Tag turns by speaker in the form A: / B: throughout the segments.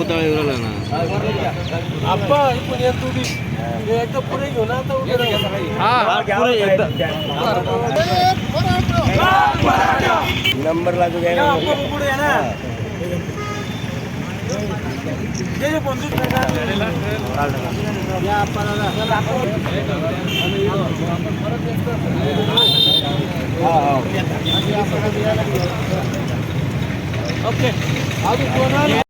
A: पुतळा युराला ना
B: आप्पा पण एक तुडी एकदा पुढे घेऊन आता उभे राहा.
A: पुरे एकदा
C: नंबर लागू
B: या पण पुढे या ना ये, ये, पंचवीस. या. ओके अजून?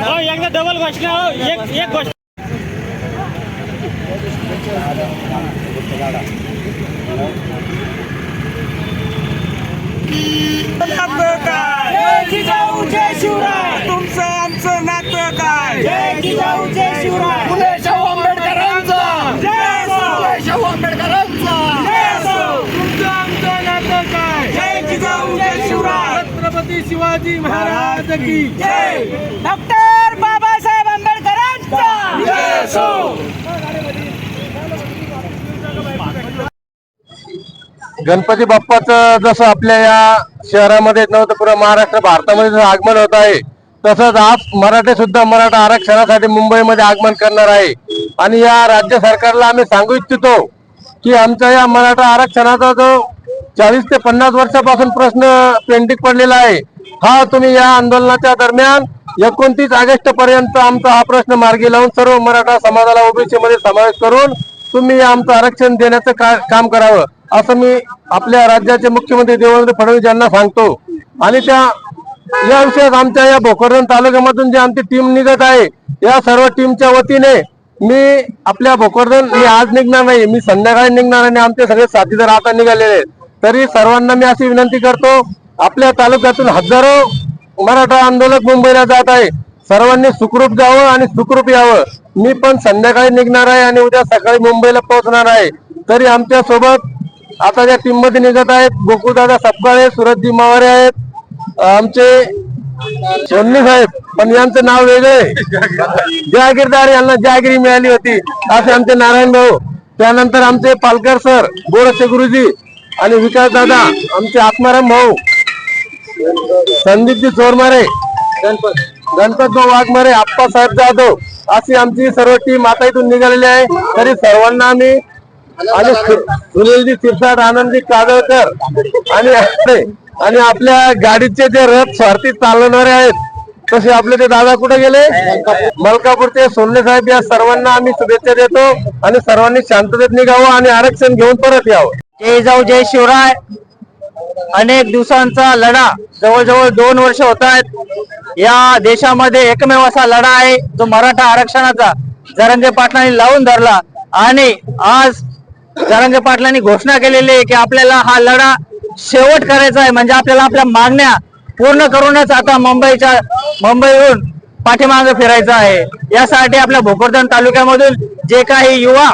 A: एकदा डबल घोषणा हो. एक एक घोषणा
B: जय जिजाऊ जय शिवराय. तुमचं आमचं नातं काय? जय जिजाऊ जय शिवराय. फुले शाहू आंबेडकरांचा. जय असो फुले शाहू आंबेडकरांचा. जय असो तुमचं आमचं नातं काय? जय जिजाऊ जय शिवराय. छत्रपती शिवाजी महाराज की जय.
D: डॉक्टर बाबासाहेब आंबेडकरांचा
B: जय असो
C: गणपती बाप्पाचं जसं आपल्या या शहरामध्ये नव्हतं पुरा महाराष्ट्र भारतामध्ये जसं आगमन होत आहे तसंच आज मराठे सुद्धा मराठा आरक्षणासाठी मुंबईमध्ये आगमन करणार आहे. आणि या राज्य सरकारला आम्ही सांगू इच्छितो की आमच्या या मराठा आरक्षणाचा जो चाळीस ते पन्नास वर्षापासून प्रश्न पेंडिंग पडलेला आहे हा तुम्ही या आंदोलनाच्या दरम्यान एकोणतीस ऑगस्ट पर्यंत आमचा हा प्रश्न मार्गी लावून सर्व मराठा समाजाला ओबीसी मध्ये समावेश करून तुम्ही या आमचं आरक्षण देण्याचं का- काम करावं. असं मी आपल्या राज्याचे मुख्यमंत्री देवेंद्र फडणवीस यांना सांगतो. आणि त्या या विषयात आमच्या या भोकरदन तालुक्यामधून जी आमची टीम निघत आहे या सर्व टीमच्या वतीने मी आपल्या भोकरदन मी आज निघणार नाही मी संध्याकाळी निघणार आणि आमचे सगळे साथीदार आता निघालेले आहेत. तरी सर्वांना मी अशी विनंती करतो आपल्या तालुक्यातून हजारो मराठा आंदोलक मुंबईला जात आहे. सर्वांनी सुखरूप जावं आणि सुखरूप यावं. मी पण संध्याकाळी निघणार आहे आणि उद्या सकाळी मुंबईला पोहोचणार आहे. तरी आमच्यासोबत आता ज्या टीममध्ये निघत आहेत. गोकुळदादा सपकाळे सुरतजी मावारे आहेत. आमचे सोन्नी साहेब पण यांचं नाव वेगळं आहे. जहागीरदार यांना जहागिरी मिळाली होती. असे आमचे नारायण भाऊ. त्यानंतर आमचे पालकर सर गोरक्षे गुरुजी आणि विकास दादा आमचे आत्माराम भाऊ. संदीपजी चोरमारे. गणपत गणपत भाऊ वाघमारे आप्पा साहेब जाधव. अशी आमची सर्व टीम आता इथून निघालेली आहे. तरी सर्वांना आम्ही आणि सुनीलजी शिरसाट आनंदजी कादळकर. आणि आणि आपल्या गाडीचे जे रथ स्वार्थी चालवणारे आहेत तसे आपले ते दादा कुठे गेले? मलकापूरचे सोनले साहेब या सर्वांना आम्ही शुभेच्छा देतो आणि सर्वांनी शांततेत निघावं आणि आरक्षण घेऊन परत यावं.
D: जय जाऊ जय शिवराय. अनेक दिवसांचा लढा जवळजवळ दोन वर्ष होत आहेत. या देशामध्ये एकमेव असा लढा आहे जो मराठा आरक्षणाचा. जरंगे पाटलांनी लावून धरला आणि आज जरंगे पाटलांनी घोषणा केलेली आहे की आपल्याला हा लढा शेवट करायचा आहे. म्हणजे आपल्याला आपल्या मागण्या पूर्ण करूनच आता मुंबईच्या मुंबईहून पाठीमागे फिरायचं आहे. यासाठी आपल्या भोकरदन तालुक्यामधून जे काही युवा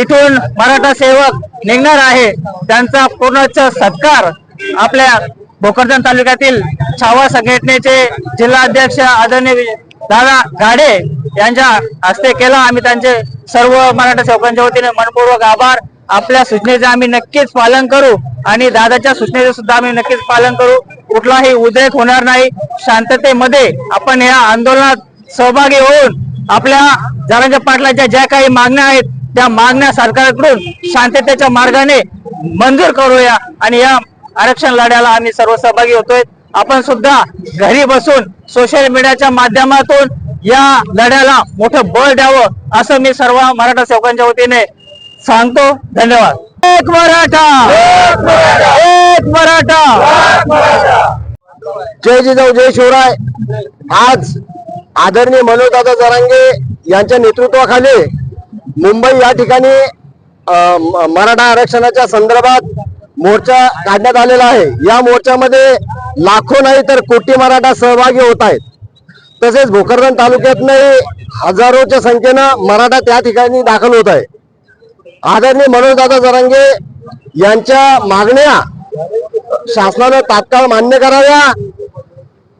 D: इथून मराठा सेवक निघणार आहे त्यांचा पूर्णच सत्कार आपल्या भोकरदन तालुक्यातील छावा संघटनेचे जिल्हाध्यक्ष आदरणीय दादा गाडे यांच्या हस्ते केला. आम्ही त्यांचे सर्व मराठा सेवकांच्या वतीने मनपूर्वक आभार आपल्या सूचनेचे आम्ही नक्कीच पालन करू आणि दादाच्या सूचनेचे सुद्धा आम्ही नक्कीच पालन करू. कुठलाही उद्रेक होणार नाही. शांततेमध्ये आपण या आंदोलनात सहभागी होऊन आपल्या जरांगे पाटलाच्या ज्या काही मागण्या आहेत त्या मागण्या सरकारकडून शांततेच्या मार्गाने मंजूर करूया आणि या आरक्षण लढ्याला आम्ही सर्व सहभागी होतोय. आपण सुद्धा घरी बसून सोशल मीडियाच्या माध्यमातून या लढ्याला मोठं बळ द्यावं असं मी सर्व मराठा सेवकांच्या वतीने सांगतो धन्यवाद. एक मराठा. एक मराठा.
C: जय जिजाऊ जय शिवराय. आज आदरणीय मनोजदादा जरांगे यांच्या नेतृत्वाखाली मुंबई या ठिकाणी मराठा आरक्षणाच्या संदर्भात मोर्चा काढण्यात आलेला आहे. या मोर्चामध्ये लाखो नाही तर कोटी मराठा सहभागी होत आहेत.
E: तसेच भोकरदन तालुक्यातनंही हजारोच्या संख्येनं मराठा त्या ठिकाणी दाखल होत आहे. आदरणीय मनोजदादा जरांगे यांच्या मागण्या शासनानं तात्काळ मान्य कराव्या.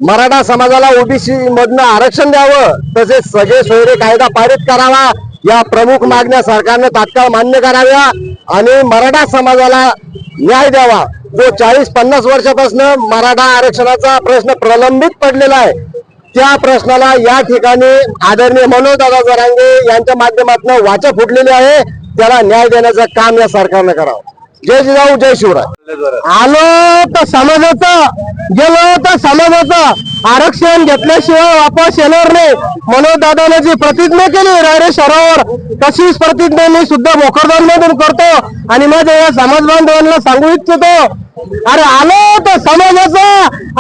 E: मराठा समाजाला ओबीसी मधनं आरक्षण द्यावं तसेच सगळे सोयरे कायदा पारित करावा या प्रमुख मागण्या सरकारनं तात्काळ मान्य कराव्या आणि मराठा समाजाला न्याय द्यावा. जो चाळीस पन्नास वर्षापासून मराठा आरक्षणाचा प्रश्न प्रलंबित पडलेला आहे त्या प्रश्नाला या ठिकाणी आदरणीय मनोजदादा जरांगे यांच्या माध्यमातून वाचा फुटलेली आहे. त्याला न्याय देण्याचं काम या सरकारनं करावं. जय जिजाऊ जय शिवराय. आलो तर समाजाचं गेलो तर समाजाचं. आरक्षण घेतल्याशिवाय वापस येणार नाही. मनोज दादाने जी प्रतिज्ञा केली रायरे शहरावर तशीच प्रतिज्ञा मी सुद्धा भोकरदान मधून करतो. आणि माझ्या या समाज बांधवांना सांगू इच्छितो अरे आलो तर समाजाचा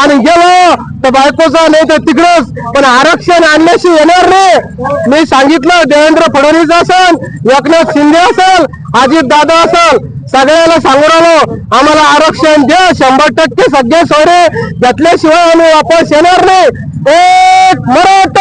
E: आणि गेलो तर बायकोचा नाही तर तिकडच. पण आरक्षण आणण्याशी येणार नाही मी सांगितलं देवेंद्र फडणवीस असेल एकनाथ शिंदे असेल अजित दादा असेल सगळ्याला सांगून आलो आम्हाला आरक्षण द्या शंभर टक्के सगळे सोयरे घेतल्याशिवाय आम्ही वापस येणार नाही. एक मराठा